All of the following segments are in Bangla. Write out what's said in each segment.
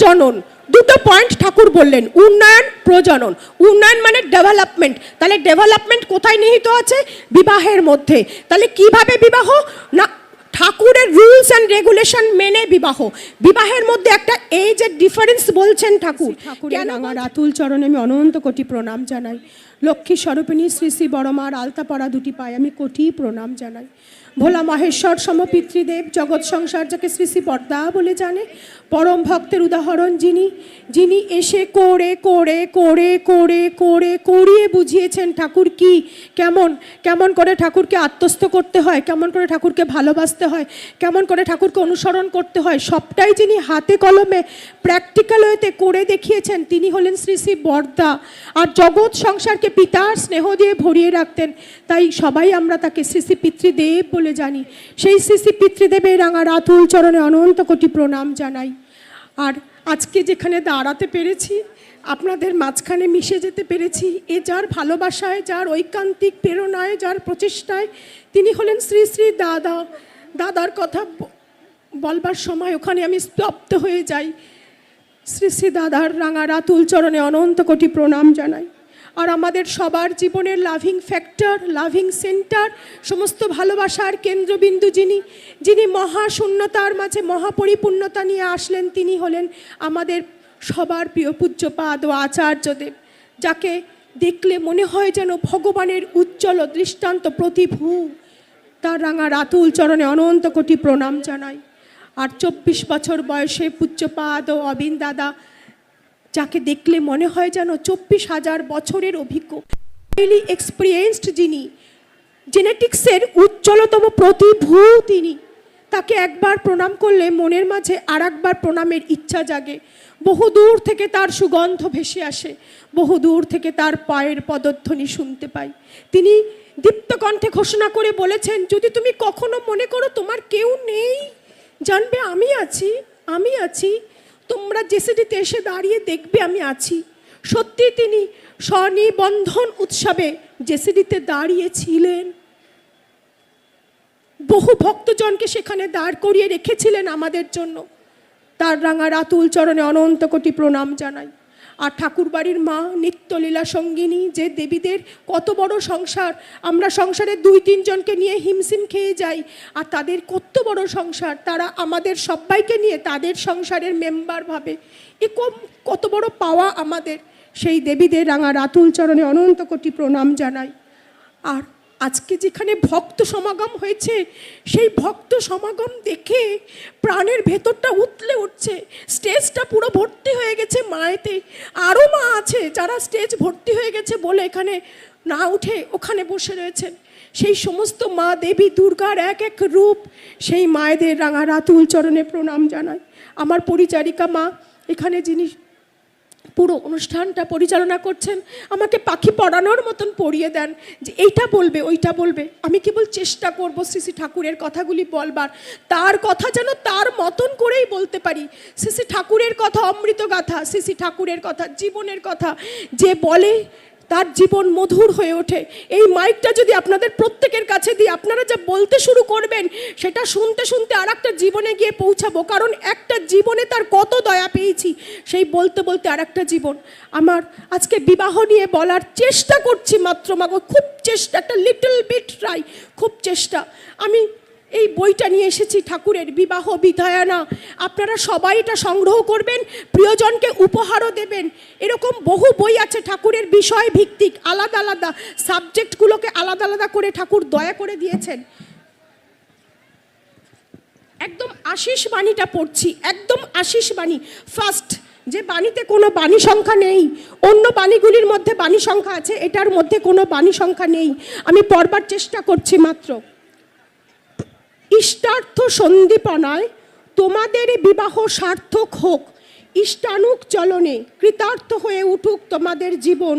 প্রজনন। দুটো পয়েন্ট ঠাকুর বললেন উন্নয়ন প্রজনন। উন্নয়ন মানে ডেভেলপমেন্ট তাহলে ডেভেলপমেন্ট কোথায় নিহিত আছে? বিবাহের মধ্যে। তাহলে কীভাবে বিবাহ? না ঠাকুরের রুলস অ্যান্ড রেগুলেশন মেনে বিবাহ। বিবাহের মধ্যে একটা এজের ডিফারেন্স বলছেন ঠাকুর। ঠাকুরের রাঙা রাতুল চরণে আমি অনন্ত কোটি প্রণাম জানাই। লক্ষ্মী স্বরূপিণী শ্রী শ্রী বড়মার আলতাপড়া দুটি পায়ে আমি কোটি প্রণাম জানাই। ভোলা মহেশ্বর সমপিতৃদেব, জগৎ সংসার যাকে শ্রী শ্রী পর্দা বলে জানে। পরম ভক্তের উদাহরণ যিনি যিনি এসে করে করে করে করে করে, করিয়ে বুঝিয়েছেন ঠাকুর কি, কেমন কেমন করে ঠাকুরকে আত্মস্থ করতে হয়, কেমন করে ঠাকুরকে ভালোবাসতে হয়, কেমন করে ঠাকুরকে অনুসরণ করতে হয়, সবটাই যিনি হাতে কলমে প্র্যাকটিক্যাল ওয়েতে করে দেখিয়েছেন, তিনি হলেন শ্রী শ্রী বর্দা। আর জগৎ সংসারকে পিতার স্নেহ দিয়ে ভরিয়ে রাখতেন, তাই সবাই আমরা তাকে শ্রী শ্রী পিতৃদেব বলে জানি। সেই শ্রী পিতৃদেবের রাঙা রাতুল চরণে অনন্ত কোটি প্রণাম জানাই। আর আজকে যেখানে দাঁড়াতে পেরেছি, আপনাদের মাঝখানে মিশে যেতে পেরেছি, এ যার ভালোবাসায়, যার ঐকান্তিক প্রেরণায়, যার প্রচেষ্টায়, তিনি হলেন শ্রী শ্রী দাদা। দাদার কথা বলবার সময় ওখানে আমি স্তব্ধ হয়ে যাই। শ্রী শ্রী দাদার রাঙা রাতুল চরণে অনন্ত কোটি প্রণাম জানাই। আর আমাদের সবার জীবনের লাভিং ফ্যাক্টর লাভিং সেন্টার সমস্ত ভালোবাসার কেন্দ্রবিন্দু যিনি যিনি মহাশূন্যতার মাঝে মহাপরিপূর্ণতা নিয়ে আসলেন, তিনি হলেন আমাদের সবার প্রিয় পূজ্যপাদ ও আচার্যদেব, যাকে দেখলে মনে হয় যেন ভগবানের উজ্জ্বল দৃষ্টান্ত প্রতিভূ। তার রাঙা রাতুল চরণে অনন্ত কোটি প্রণাম জানাই। আর চব্বিশ বছর বয়সে পূজ্যপাদ ও অবিন দাদা যাকে দেখলে মনে হয় যেন চব্বিশ হাজার বছরের অভিজ্ঞ। হাইলি এক্সপিরিয়েন্সড যিনি জেনেটিক্সের উজ্জ্বলতম প্রতিভূ তিনি তাকে একবার প্রণাম করলে মনের মাঝে আর একবার প্রণামের ইচ্ছা জাগে। বহু দূর থেকে তার সুগন্ধ ভেসে আসে, বহু দূর থেকে তার পায়ের পদধ্বনি শুনতে পাই। তিনি দীপ্ত কণ্ঠে ঘোষণা করে বলেছেন, যদি তুমি কখনো মনে করো তোমার কেউ নেই, জানবে আমি আছি আমি আছি তোমরা জেসিডিতে এসে দাঁড়িয়ে দেখবে আমি আছি। সত্যি তিনি স্বনিবন্ধন উৎসবে জেসিডিতে দাঁড়িয়েছিলেন। বহু ভক্তজনকে সেখানে দাঁড় করিয়ে রেখেছিলেন আমাদের জন্য। তার রাঙা রাতুল চরণে অনন্ত কোটি প্রণাম জানাই। আর ঠাকুরবাড়ির মা নিত্যলীলা সঙ্গিনী, যে দেবীদের কত বড় সংসার, আমরা সংসারে দুই তিনজনকে নিয়ে হিমসিম খেয়ে যাই, আর তাদের কত বড় সংসার, তারা আমাদের সবাইকে নিয়ে তাদের সংসারের মেম্বার ভাবে। এ কত বড় পাওয়া আমাদের। সেই দেবীদের রাঙা রাতুল চরণে অনন্ত কোটি প্রণাম জানাই। আর আজকে যেখানে ভক্ত সমাগম হয়েছে, সেই ভক্ত সমাগম দেখে প্রাণের ভেতরটা উতলে উঠছে। স্টেজটা পুরো ভর্তি গেছে মায়েতে। আরও মা আছে যারা স্টেজ ভর্তি হয়ে গেছে বলে এখানে না উঠে ওখানে বসে রয়েছেন। সেই সমস্ত মা দেবী দুর্গার এক এক রূপ সেই মায়েদের রাঙা রাতুল চরণে প্রণাম জানায়। আমার পরিচারিকা মা, এখানে যিনি পুরো অনুষ্ঠানটা পরিচালনা করছেন। আমাকে পাখি পড়ানোর মতন পড়িয়ে দেন যে এইটা বলবে, ওইটা বলবে। আমি কেবল চেষ্টা করব শ্রী ঠাকুরের কথাগুলি বলবার। তার কথা যেন তার মতন করেই বলতে পারি। শ্রী ঠাকুরের কথা অমৃত গাথা শ্রী ঠাকুরের কথা, জীবনের কথা। যে বলে তার জীবন মধুর হয়ে ওঠে। এই মাইকটা যদি আপনাদের প্রত্যেকের কাছে দিই, আপনারা যা বলতে শুরু করবেন, সেটা শুনতে শুনতে আর একটা জীবনে গিয়ে পৌঁছাবো। কারণ একটা জীবনে তার কত দয়া পেয়েছি, সেই বলতে বলতে আর একটা জীবন। আমার আজকে বিবাহ নিয়ে বলার চেষ্টা করছি মাত্র, মাগো, খুব চেষ্টা, একটা লিটল বিট ট্রাই খুব চেষ্টা। আমি এই বইটা নিয়ে এসেছি ঠাকুরের বিবাহ বিধায়না। আপনারা সবাই এটা সংগ্রহ করবেন, প্রিয়জনকে উপহারও দেবেন। এরকম বহু বই আছে ঠাকুরের বিষয় ভিত্তিক আলাদা আলাদা। সাবজেক্টগুলোকে আলাদা আলাদা করে ঠাকুর দয়া করে দিয়েছেন। একদম আশিস বাণীটা পড়ছি, একদম আশিস বাণী। ফার্স্ট যে বাণীতে কোনো বাণী সংখ্যা নেই, অন্য বাণীগুলির মধ্যে বাণী সংখ্যা আছে, এটার মধ্যে কোনো বাণী সংখ্যা নেই। আমি পড়বার চেষ্টা করছি মাত্র। ইষ্টার্থ সন্দীপনায় তোমাদের বিবাহ সার্থক হোক। ইষ্টানুক চলনে কৃতার্থ হয়ে উঠুক তোমাদের জীবন।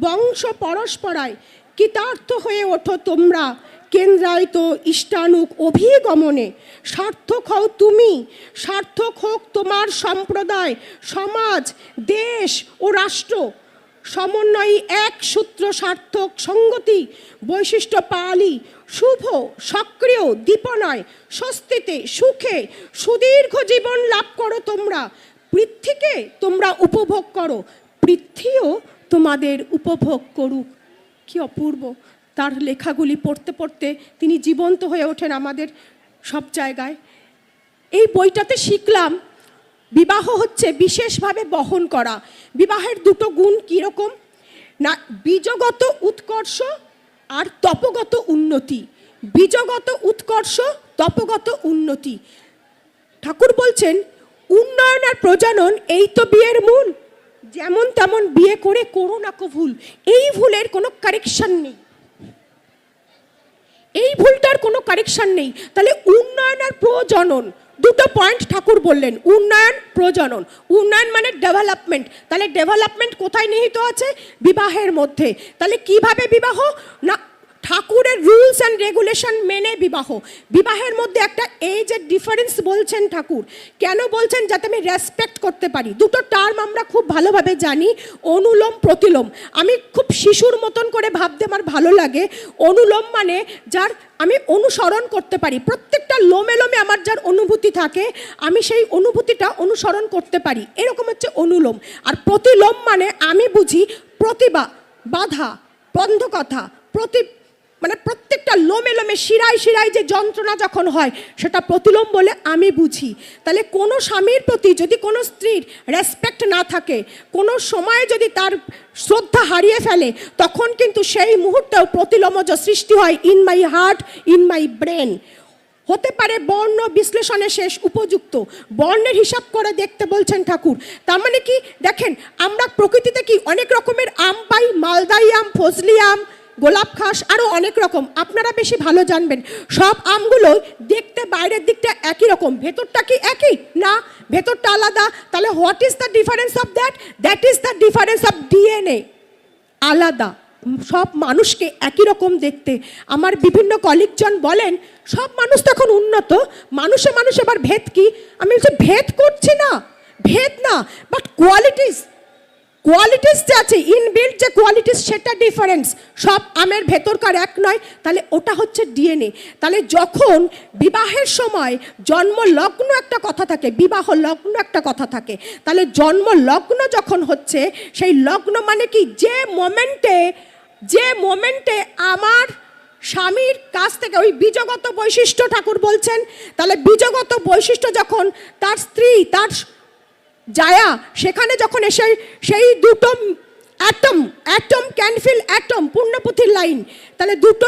বংশ পরস্পরায় কৃতার্থ হয়ে ওঠো তোমরা। কেন্দ্রায়িত ইষ্টানুক অভিগমনে সার্থক হও তুমি। সার্থক হোক তোমার সম্প্রদায়, সমাজ, দেশ ও রাষ্ট্র। সমন্বয়ী এক সূত্র সার্থক সঙ্গতি বৈশিষ্ট্য পালি শুভ, সক্রিয়, দীপনায়, স্বস্তিতে, সুখে, সুদীর্ঘ জীবন লাভ করো তোমরা। পৃথ্বীকে তোমরা উপভোগ করো। পৃথ্বীও তোমাদের উপভোগ করুক। কি অপূর্ব। তার লেখাগুলি পড়তে পড়তে তিনি জীবন্ত হয়ে ওঠেন আমাদের সব জায়গায়। এই বইটাতে শিখলাম, বিবাহ হচ্ছে বিশেষভাবে বহন করা। বিবাহের দুটো গুণ কীরকম না, বীজগত উৎকর্ষ আর তপগত উন্নতি, বীজগত উৎকর্ষ, তপগত উন্নতি। ঠাকুর বলছেন, উন্নয়ন আর প্রজনন এই তো বিয়ের মূল। যেমন তেমন বিয়ে করে করো না কো ভুল। এই ভুলের কোনো কারেকশন নেই। এই ভুলটার কোনো কারেকশান নেই। তাহলে উন্নয়ন আর প্রজনন দুটো পয়েন্ট ঠাকুর বললেন, উন্নয়ন প্রজনন। উন্নয়ন মানে ডেভেলপমেন্ট তাহলে ডেভেলপমেন্ট কোথায় নিহিত আছে? বিবাহের মধ্যে। তাহলে কীভাবে বিবাহ? না ঠাকুরের রুলস অ্যান্ড রেগুলেশন মেনে বিবাহ। বিবাহের মধ্যে একটা এজের ডিফারেন্স বলছেন ঠাকুর। কেন বলছেন? যাতে আমি রেসপেক্ট করতে পারি। দুটো টার্ম আমরা খুব ভালোভাবে জানি। অনুলোম, প্রতিলোম। আমি খুব শিশুর মতন করে ভাবতে আমার ভালো লাগে। অনুলোম মানে যার আমি অনুসরণ করতে পারি। প্রত্যেকটা লোমে লোমে আমার যার অনুভূতি থাকে, আমি সেই অনুভূতিটা অনুসরণ করতে পারি। এরকম হচ্ছে অনুলোম। আর প্রতিলোম মানে আমি বুঝি প্রতিভা, বাধা বন্ধ কথা প্রতি মানে প্রত্যেকটা লোমে লোমে, শিরায় শিরায় যে যন্ত্রণা যখন হয়, সেটা প্রতিলোম বলে আমি বুঝি। তাহলে কোনো স্বামীর প্রতি যদি কোনো স্ত্রীর রেসপেক্ট না থাকে, কোনো সময়ে যদি তার শ্রদ্ধা হারিয়ে ফেলে, তখন কিন্তু সেই মুহূর্তেও প্রতিলোমজ সৃষ্টি হয় in my heart in my brain হতে পারে বর্ণ বিশ্লেষণে শেষ উপযুক্ত। বর্ণের হিসাব করে দেখতে বলছেন ঠাকুর। তার মানে কি? দেখেন, আমরা প্রকৃতিতে কি অনেক রকমের আম পাই? মালদাই আম, ফজলি আম গোলাপ খাস আরও অনেক রকম। আপনারা বেশি ভালো জানবেন। সব আমগুলো দেখতে বাইরের দিকটা একই রকম। ভেতরটা কি একই? না, ভেতরটা আলাদা। তাহলে what is the difference of that that is the difference of DNA আলাদা। সব মানুষকে একই রকম দেখতে। আমার বিভিন্ন কলিগজন বলেন, সব মানুষ তো এখন উন্নত। মানুষে মানুষ আবার ভেদ কি? আমি বলছি, ভেদ করছি না। ভেদ না। বাট কোয়ালিটিস কোয়ালিটিস যে আছে ইনবিল্ট যে কোয়ালিটিস সেটা ডিফারেন্স সব আমের ভেতরকার এক নয়, তাহলে ওটা হচ্ছে ডিএনএ তাহলে যখন বিবাহের সময় জন্ম লগ্ন একটা কথা থাকে বিবাহ লগ্ন একটা কথা থাকে, তাহলে জন্ম লগ্ন যখন হচ্ছে, সেই লগ্ন মানে কি? যে মোমেন্টে যে মোমেন্টে আমার স্বামীর কাছ থেকে ওই বীজগত বৈশিষ্ট্য ঠাকুর বলছেন, তাহলে বীজগত বৈশিষ্ট্য যখন তার স্ত্রী, তার জায়া সেখানে যখন এসে সেই দুটো অ্যাটম অ্যাটম ক্যানফিল অ্যাটম পূর্ণপুথির লাইন তাহলে দুটো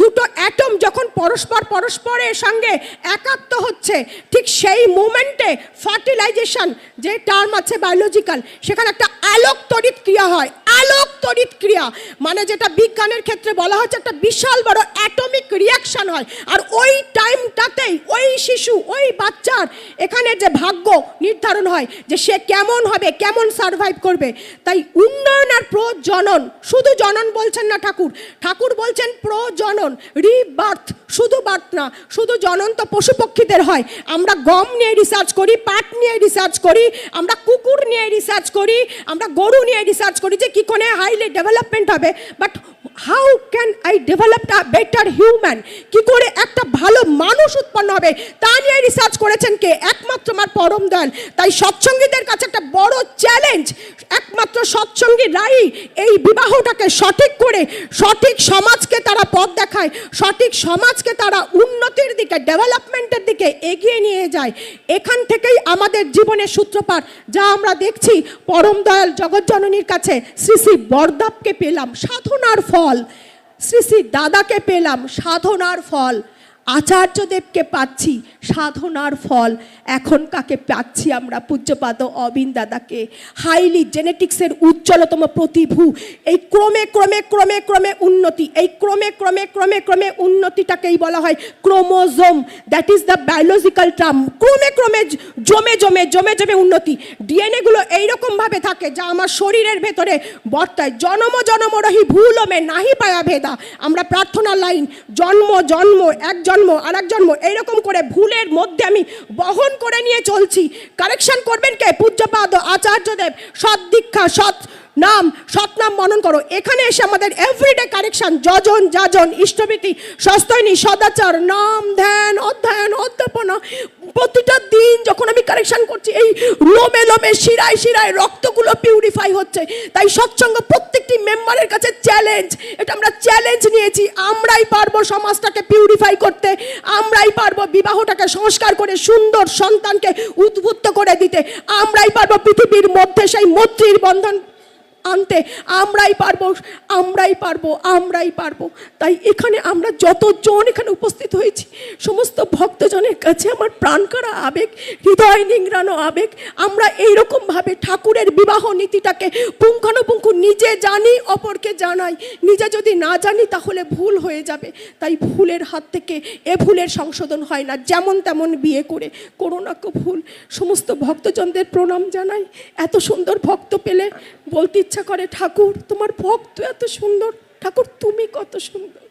দুটো অ্যাটম যখন পরস্পর পরস্পরের সঙ্গে একাত্ম হচ্ছে, ঠিক সেই মুমেন্টে ফার্টিলাইজেশন যে টার্ম আছে বায়োলজিক্যাল সেখানে একটা আলোক তড়িৎ ক্রিয়া হয়। আলোক তড়িৎ ক্রিয়া মানে যেটা বিজ্ঞানের ক্ষেত্রে বলা হচ্ছে একটা বিশাল বড় অ্যাটমিক রিয়াকশন হয়। আর ওই টাইমটাতেই ওই শিশু, ওই বাচ্চার এখানে যে ভাগ্য নির্ধারণ হয়, যে সে কেমন হবে, কেমন সার্ভাইভ করবে। তাই উন্নয়ন আর প্রজনন, শুধু জনন বলছেন না ঠাকুর ঠাকুর বলছেন প্রজনন। রিবার্থ শুধু বার্থ না, শুধু জনন তো পশু পক্ষীদের হয়। আমরা গম নিয়ে রিসার্চ করি, পাট নিয়ে রিসার্চ করি, আমরা কুকুর নিয়ে রিসার্চ করি, আমরা গরু নিয়ে রিসার্চ করি যে কী করে হাইলি ডেভেলপমেন্ট হবে। But how can I develop a better human কি করে একটা ভালো মানুষ উৎপন্ন হবে? তা নিয়ে রিসার্চ করেছেন কে? একমাত্র আমার পরম দয়াল। তাই সৎসঙ্গীদের কাছে একটা বড় চ্যালেঞ্জ একমাত্র সৎসঙ্গী রাই এই বিবাহটাকে সঠিক করে, সঠিক সমাজকে তারা পথ দেখায়, সঠিক সমাজকে তারা উন্নতির দিকে ডেভেলপমেন্টের দিকে এগিয়ে নিয়ে যায়। এখান থেকেই আমাদের জীবনের সূত্রপাত, যা আমরা দেখছি। পরম দয়াল জগৎজননীর কাছে শ্রী শ্রী বরদাবকে পেলাম। সাধনার ফল। শ্রী শ্রী দাদাকে পেলাম সাধনার ফল। আচার্যদেবকে পাচ্ছি সাধনার ফল। এখন কাকে পাচ্ছি আমরা পূজ্যপাদ অবিন দাদাকে? হাইলি জেনেটিক্সের উজ্জ্বলতম প্রতিভু। এই ক্রমে ক্রমে ক্রমে ক্রমে উন্নতি। এই ক্রমে ক্রমে ক্রমে ক্রমে উন্নতিটাকেই বলা হয় chromosome. That is the biological term ক্রমে ক্রমে জমে জমে জমে জমে উন্নতি। ডিএনএগুলো এইরকমভাবে থাকে যা আমার শরীরের ভেতরে বর্তায়। জনম রহি ভুলমে নাহি পায়া ভেদা। আমরা প্রার্থনা লাইন, জন্ম জন্ম, এক জন্ম আর এক জন্ম, এইরকম করে ভুলের মধ্যে আমি বহন করে নিয়ে চলছি। কারেকশন করবেন কে? পূজ্যপাদ আচার্যদেব। সৎ দীক্ষা, সৎ নাম সৎনাম মনন করো। এখানে এসে আমাদের এভরিডে কারেকশন যজন, যাজন ইষ্টভীতি সস্তৈনী সদাচার, নাম, ধ্যান, অধ্যয়ন, অধ্যাপনা প্রতিটা দিন যখন আমি কারেকশন করছি, এই লোমে লোমে, শিরায় শিরায় রক্তগুলো পিউরিফাই হচ্ছে। তাই সৎসঙ্গ প্রত্যেকটি মেম্বারের কাছে চ্যালেঞ্জ এটা আমরা চ্যালেঞ্জ নিয়েছি। আমরাই পারব সমাজটাকে পিউরিফাই করতে। আমরাই পারব বিবাহটাকে সংস্কার করে সুন্দর সন্তানকে উদ্বুদ্ধ করে দিতে। আমরাই পারব পৃথিবীর মধ্যে সেই মৈত্রীর বন্ধন আনতে, আমরাই পারব আমরাই পারব আমরাই পারব। তাই এখানে আমরা যতজন এখানে উপস্থিত হয়েছি, সমস্ত ভক্তজনের কাছে আমার প্রাণকারা আবেগ, হৃদয় নিংড়ানো আবেগ, আমরা এইরকমভাবে ঠাকুরের বিবাহ নীতিটাকে পুঙ্খানুপুঙ্খ নিজে জানি, অপরকে জানাই। নিজে যদি না জানি, তাহলে ভুল হয়ে যাবে। তাই ভুলের হাত থেকে এ ভুলের সংশোধন হয় না, যেমন তেমন বিয়ে করে। করো না কো ভুল। সমস্ত ভক্তজনদের প্রণাম জানাই। এত সুন্দর ভক্ত পেলে বলতে ইচ্ছা করে, ঠাকুর, তোমার ভক্ত এত সুন্দর। ঠাকুর, তুমি কত সুন্দর।